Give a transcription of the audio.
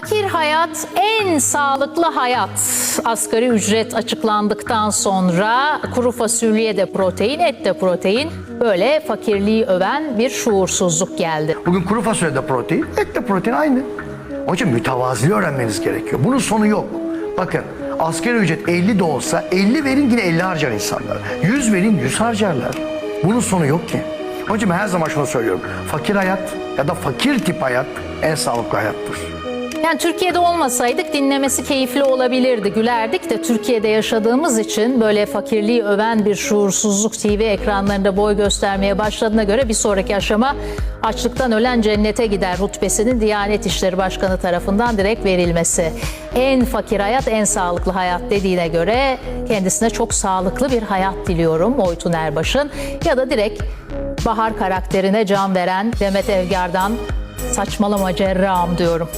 Fakir hayat en sağlıklı hayat. Asgari ücret açıklandıktan sonra kuru fasulye de protein, et de protein. Böyle fakirliği öven bir şuursuzluk geldi. Bugün kuru fasulyede protein, et de protein aynı. Onun için mütevazi öğrenmeniz gerekiyor. Bunun sonu yok. Bakın asgari ücret 50 de olsa 50 verin yine 50 harcar insanlar. 100 verin 100 harcarlar. Bunun sonu yok ki. Onun için ben her zaman şunu söylüyorum. Fakir hayat ya da fakir tip hayat en sağlıklı hayattır. Yani Türkiye'de olmasaydık dinlemesi keyifli olabilirdi, gülerdik de Türkiye'de yaşadığımız için böyle fakirliği öven bir şuursuzluk TV ekranlarında boy göstermeye başladığına göre bir sonraki aşama açlıktan ölen cennete gider rutbesinin Diyanet İşleri Başkanı tarafından direkt verilmesi. En fakir hayat en sağlıklı hayat dediğine göre kendisine çok sağlıklı bir hayat diliyorum Oytun Erbaş'ın ya da direkt Bahar karakterine can veren Demet Evgar'dan saçmalama cerrahım diyorum.